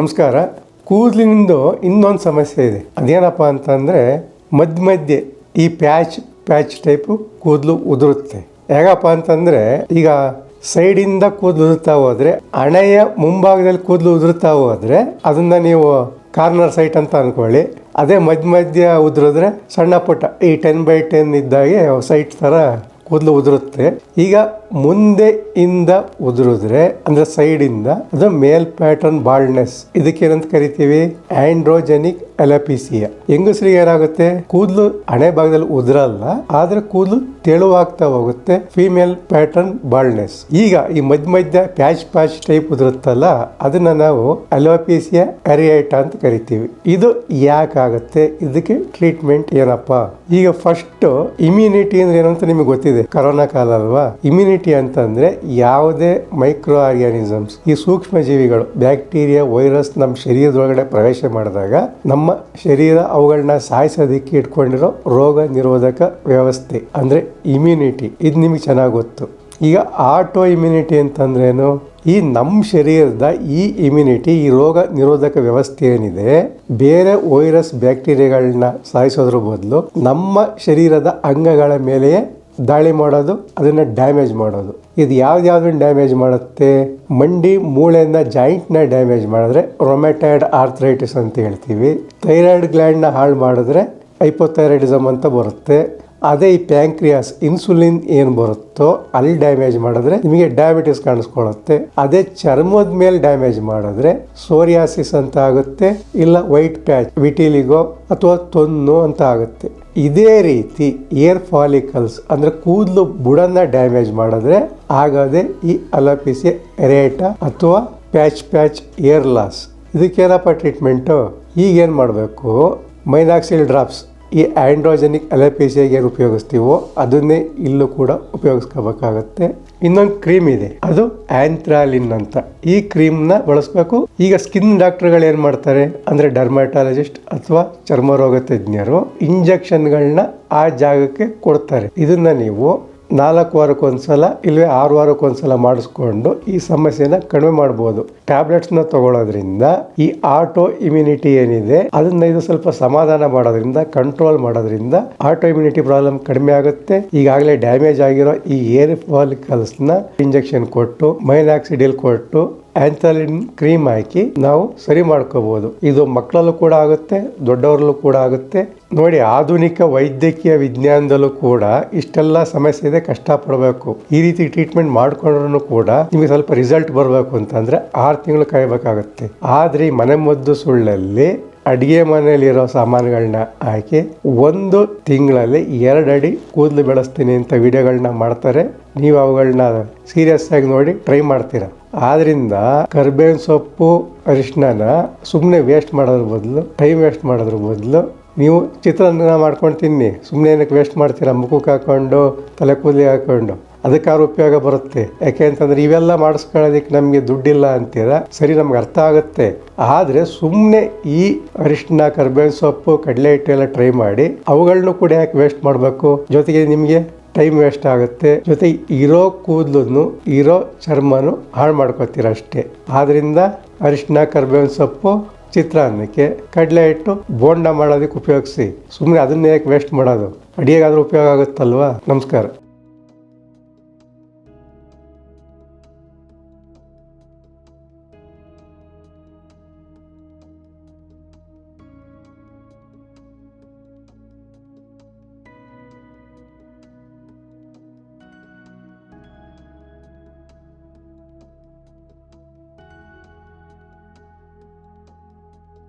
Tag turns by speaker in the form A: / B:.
A: ನಮಸ್ಕಾರ. ಕೂದಲಿನಿಂದ ಇನ್ನೊಂದು ಸಮಸ್ಯೆ ಇದೆ. ಅದೇನಪ್ಪ ಅಂತಂದರೆ, ಮಧ್ಯ ಮಧ್ಯೆ ಈ ಪ್ಯಾಚ್ ಪ್ಯಾಚ್ ಟೈಪು ಕೂದಲು ಉದುರುತ್ತೆ. ಹೇಗಪ್ಪ ಅಂತಂದರೆ, ಈಗ ಸೈಡಿಂದ ಕೂದಲು ಉದುರ್ತಾ ಹೋದರೆ, ಹಣೆಯ ಮುಂಭಾಗದಲ್ಲಿ ಕೂದಲು ಉದುರುತ್ತಾ ಹೋದರೆ, ಅದನ್ನು ನೀವು ಕಾರ್ನರ್ ಸೈಟ್ ಅಂತ ಅಂದ್ಕೊಳ್ಳಿ ಅದೇ ಮಧ್ಯ ಮಧ್ಯ ಉದುರಿದ್ರೆ ಸಣ್ಣ ಪುಟ್ಟ, ಈ ಟೆನ್ ಬೈ ಟೆನ್ ಇದ್ದಾಗೆ ಸೈಟ್ ಥರ ಕೂದಲು ಉದುರುತ್ತೆ. ಈಗ ಮುಂದೆ ಇಂದ ಉದುರಿದ್ರೆ, ಅಂದ್ರೆ ಸೈಡ್ ಇಂದ ಅದು ಮೇಲ್ ಪ್ಯಾಟರ್ನ್ ಬಾಲ್ಡ್ನೆಸ್. ಇದಕ್ಕೇನಂತ ಕರಿತೀವಿ? ಆಂಡ್ರೋಜೆನಿಕ್ ಅಲಪಿಸಿಯ. ಹೆಂಗಸರಿಗೆ ಏನಾಗುತ್ತೆ? ಕೂದಲು ಹಣೆ ಭಾಗದಲ್ಲಿ ಉದುರಲ್ಲ, ಆದ್ರೆ ಕೂದಲು ತೆಳುವಾಗ್ತಾ ಹೋಗುತ್ತೆ, ಫಿಮೇಲ್ ಪ್ಯಾಟರ್ನ್ ಬಾಲ್ಡ್ನೆಸ್. ಈಗ ಈ ಮಧ್ಯ ಮಧ್ಯ ಪ್ಯಾಚ್ ಪ್ಯಾಚ್ ಟೈಪ್ ಉದುರುತ್ತಲ್ಲ, ಅದನ್ನ ನಾವು ಅಲೋಪೀಸಿಯ ಅರಿಯೈಟ ಅಂತ ಕರಿತೀವಿ. ಇದು ಯಾಕಾಗುತ್ತೆ ಇದಕ್ಕೆ ಟ್ರೀಟ್ಮೆಂಟ್ ಏನಪ್ಪ? ಈಗ ಫಸ್ಟ್ ಇಮ್ಯುನಿಟಿ ಅಂದ್ರೆ ಏನಂತ ನಿಮಗೆ ಗೊತ್ತಿದೆ? ಕರೋನಾ ಕಾಲ ಅಲ್ವಾ? ಇಮ್ಯುನಿಟಿ ಅಂತಂದ್ರೆ ಯಾವುದೇ ಮೈಕ್ರೋ ಆರ್ಗ್ಯಾನಿಸಮ್ಸ್ ಈ ಸೂಕ್ಷ್ಮ ಜೀವಿಗಳು ಬ್ಯಾಕ್ಟೀರಿಯಾ ವೈರಸ್ ನಮ್ಮ ಶರೀರದೊಳಗಡೆ ಪ್ರವೇಶ ಮಾಡಿದಾಗ ನಮ್ಮ ಶರೀರ ಅವುಗಳನ್ನ ಸಾಯಿಸೋದಿಕ್ಕೆ ಇಟ್ಕೊಂಡಿರೋ ರೋಗ ನಿರೋಧಕ ವ್ಯವಸ್ಥೆ, ಅಂದ್ರೆ ಇಮ್ಯುನಿಟಿ ಇದು ನಿಮಗೆ ಚೆನ್ನಾಗಿ ಗೊತ್ತು. ಈಗ ಆಟೋ ಇಮ್ಯುನಿಟಿ ಅಂತಂದ್ರೇನು ಈ ನಮ್ಮ ಶರೀರದ ಈ ಇಮ್ಯುನಿಟಿ ಈ ರೋಗ ನಿರೋಧಕ ವ್ಯವಸ್ಥೆ ಏನಿದೆ? ಬೇರೆ ವೈರಸ್ ಬ್ಯಾಕ್ಟೀರಿಯಾಗಳನ್ನ ಸಾಯಿಸೋದ್ರ ಬದಲು ನಮ್ಮ ಶರೀರದ ಅಂಗಗಳ ಮೇಲೆಯೇ ದಾಳಿ ಮಾಡೋದು, ಅದನ್ನು ಡ್ಯಾಮೇಜ್ ಮಾಡೋದು. ಇದು ಯಾವ್ದ್ಯಾವ್ದನ್ನ ಡ್ಯಾಮೇಜ್ ಮಾಡುತ್ತೆ? ಮಂಡಿ ಮೂಳೆಯಿಂದ ಜಾಯಿಂಟ್ನ ಡ್ಯಾಮೇಜ್ ಮಾಡಿದ್ರೆ ರೊಮ್ಯಾಟೈಡ್ ಆರ್ಥರೈಟಿಸ್ ಅಂತ ಹೇಳ್ತೀವಿ. ಥೈರಾಯ್ಡ್ ಗ್ಲ್ಯಾಂಡ್ನ ಹಾಳು ಮಾಡಿದ್ರೆ ಹೈಪೋಥೈರಾಯ್ಡಿಸಮ್ ಅಂತ ಬರುತ್ತೆ. ಅದೇ ಈ ಪ್ಯಾಂಕ್ರಿಯಾಸ್ ಇನ್ಸುಲಿನ್ ಏನು ಬರುತ್ತೋ ಅಲ್ಲಿ ಡ್ಯಾಮೇಜ್ ಮಾಡಿದ್ರೆ ನಿಮಗೆ ಡಯಾಬಿಟಿಸ್ ಕಾಣಿಸ್ಕೊಳ್ಳುತ್ತೆ. ಅದೇ ಚರ್ಮದ ಮೇಲೆ ಡ್ಯಾಮೇಜ್ ಮಾಡಿದ್ರೆ ಸೋರಿಯಾಸಿಸ್ ಅಂತ ಆಗುತ್ತೆ, ಇಲ್ಲ ವೈಟ್ ಪ್ಯಾಚ್, ವಿಟಿಲಿಗೋ ಅಥವಾ ತೊನ್ನು ಅಂತ ಆಗುತ್ತೆ. ಇದೇ ರೀತಿ ಏರ್ ಫಾಲಿಕಲ್ಸ್ ಅಂದ್ರೆ ಕೂದಲು ಬುಡನ್ನ ಡ್ಯಾಮೇಜ್ ಮಾಡಿದ್ರೆ ಆಗದೆ ಈ ಅಲಪಿಸಿ ಎರೇಟ ಅಥವಾ ಪ್ಯಾಚ್ ಪ್ಯಾಚ್ ಏರ್ ಲಾಸ್. ಇದಕ್ಕೇನಪ್ಪ ಟ್ರೀಟ್ಮೆಂಟು? ಈಗೇನು ಮಾಡಬೇಕು? Minoxidil drops. ಈ ಆ್ಯಂಡ್ರೋಜೆನಿಕ್ ಅಲಪೇಸಿಯಾಗೆ ಏನು ಉಪಯೋಗಿಸ್ತೀವೋ ಅದನ್ನೇ ಇಲ್ಲೂ ಕೂಡ ಉಪಯೋಗಿಸ್ಕೋಬೇಕಾಗತ್ತೆ. ಇನ್ನೊಂದು ಕ್ರೀಮ್ ಇದೆ, ಅದು ಆಂಥ್ರಾಲಿನ್ ಅಂತ. ಈ ಕ್ರೀಮ್ನ ಬಳಸಬೇಕು. ಈಗ ಸ್ಕಿನ್ ಡಾಕ್ಟರ್ಗಳು ಏನು ಮಾಡ್ತಾರೆ? ಅಂದರೆ ಡರ್ಮಾಟಾಲಜಿಸ್ಟ್ ಅಥವಾ ಚರ್ಮರೋಗ ತಜ್ಞರು ಇಂಜೆಕ್ಷನ್ಗಳನ್ನ ಆ ಜಾಗಕ್ಕೆ ಕೊಡ್ತಾರೆ. ಇದನ್ನ ನೀವು ನಾಲ್ಕು ವಾರಕ್ಕೊಂದ್ಸಲ ಇಲ್ಲವೇ ಆರು ವಾರಕ್ಕೊಂದ್ಸಲ ಮಾಡಿಸ್ಕೊಂಡು ಈ ಸಮಸ್ಯೆನ ಕಡಿಮೆ ಮಾಡ್ಬೋದು. ಟ್ಯಾಬ್ಲೆಟ್ಸ್ನ ತಗೊಳ್ಳೋದ್ರಿಂದ ಈ ಆಟೋ ಇಮ್ಯುನಿಟಿ ಏನಿದೆ, ಅದನ್ನ ಇದು ಸ್ವಲ್ಪ ಸಮಾಧಾನ ಮಾಡೋದ್ರಿಂದ ಕಂಟ್ರೋಲ್ ಮಾಡೋದ್ರಿಂದ ಆಟೋ ಇಮ್ಯುನಿಟಿ ಪ್ರಾಬ್ಲಮ್ ಕಡಿಮೆ ಆಗುತ್ತೆ. ಈಗಾಗಲೇ ಡ್ಯಾಮೇಜ್ ಆಗಿರೋ ಈ ಏರ್ ಫಾಲಿಕಲ್ಸ್ನ ಇಂಜೆಕ್ಷನ್ ಕೊಟ್ಟು ಮೈನಾಕ್ಸಿಡಿಲ್ ಕೊಟ್ಟು ಆಂಥಲಿನ್ ಕ್ರೀಮ್ ಹಾಕಿ ನಾವು ಸರಿ ಮಾಡ್ಕೋಬಹುದು ಇದು ಮಕ್ಕಳಲ್ಲೂ ಕೂಡ ಆಗುತ್ತೆ, ದೊಡ್ಡವರಲ್ಲೂ ಕೂಡ ಆಗುತ್ತೆ. ನೋಡಿ, ಆಧುನಿಕ ವೈದ್ಯಕೀಯ ವಿಜ್ಞಾನದಲ್ಲೂ ಕೂಡ ಇಷ್ಟೆಲ್ಲ ಸಮಸ್ಯೆ ಇದೆ, ಕಷ್ಟಪಡಬೇಕು. ಈ ರೀತಿ ಟ್ರೀಟ್ಮೆಂಟ್ ಮಾಡ್ಕೊಂಡ್ರು ಕೂಡ ನಿಮಗೆ ಸ್ವಲ್ಪ ರಿಸಲ್ಟ್ ಬರಬೇಕು ಅಂತಂದರೆ ಆರು ತಿಂಗಳು ಕಾಯಬೇಕಾಗುತ್ತೆ. ಆದ್ರೆ ಮನೆಮದ್ದು ಮನೆ ಮದ್ದು ಸುಳ್ಳಲ್ಲಿ ಅಡಿಗೆ ಮನೆಯಲ್ಲಿರೋ ಸಾಮಾನುಗಳನ್ನ ಹಾಕಿ ಒಂದು ತಿಂಗಳಲ್ಲಿ ಎರಡು ಅಡಿ ಕೂದಲು ಬೆಳೆಸ್ತೀನಿ ಅಂತ ವಿಡಿಯೋಗಳನ್ನ ಮಾಡ್ತಾರೆ. ನೀವು ಅವುಗಳನ್ನ ಸೀರಿಯಸ್ ಆಗಿ ನೋಡಿ ಟ್ರೈ ಮಾಡ್ತೀರಾ? ಆದ್ರಿಂದ ಕರ್ಬೇವಿನ ಸೊಪ್ಪು ಅರಿಶಿನ ಸುಮ್ಮನೆ ವೇಸ್ಟ್ ಮಾಡೋದ್ರ ಬದಲು ಟೈಮ್ ವೇಸ್ಟ್ ಮಾಡೋದ್ರ ಬದಲು ನೀವು ಚಿತ್ರಾನ್ನ ಮಾಡ್ಕೊಂಡು ತಿನ್ನಿ. ಸುಮ್ಮನೆ ಏನಕ್ಕೆ ವೇಸ್ಟ್ ಮಾಡ್ತೀರಾ? ಮುಖಕ್ಕೆ ಹಾಕೊಂಡು, ತಲೆ ಕೂದಲಿ ಹಾಕ್ಕೊಂಡು ಅದಕ್ಕಾದ್ರು ಉಪಯೋಗ ಬರುತ್ತೆ? ಯಾಕೆ ಅಂತಂದ್ರೆ ಇವೆಲ್ಲ ಮಾಡಿಸ್ಕೊಳ್ಳೋದಕ್ಕೆ ನಮಗೆ ದುಡ್ಡಿಲ್ಲ ಅಂತೀರಾ? ಸರಿ, ನಮ್ಗೆ ಅರ್ಥ ಆಗುತ್ತೆ. ಆದರೆ ಸುಮ್ಮನೆ ಈ ಅರಿಶಿನ ಕರ್ಬೇವಿನ ಸೊಪ್ಪು ಕಡಲೆ ಹಿಟ್ಟು ಎಲ್ಲ ಟ್ರೈ ಮಾಡಿ ಅವುಗಳನ್ನೂ ಕೂಡ ಯಾಕೆ ವೇಸ್ಟ್ ಮಾಡಬೇಕು? ಜೊತೆಗೆ ನಿಮಗೆ? ಟೈಮ್ ವೇಸ್ಟ್ ಆಗುತ್ತೆ. ಜೊತೆ ಇರೋ ಕೂದಲನ್ನು, ಇರೋ ಚರ್ಮನು ಹಾಳು ಮಾಡ್ಕೋತೀರ ಅಷ್ಟೇ ಆದ್ರಿಂದ ಅರಿಶಿನ ಕರ್ಬೇವಿನ ಸೊಪ್ಪು, ಚಿತ್ರಾನ್ನಕ್ಕೆ ಕಡಲೆ ಹಿಟ್ಟು ಬೋಂಡ ಮಾಡೋದಕ್ಕೆ ಉಪಯೋಗಿಸಿ. ಸುಮ್ಮನೆ ಅದನ್ನೇ ವೇಸ್ಟ್ ಮಾಡೋದು? ಅಡಿಗೆಗಾದ್ರೂ ಉಪಯೋಗ ಆಗುತ್ತಲ್ವಾ? ನಮಸ್ಕಾರ.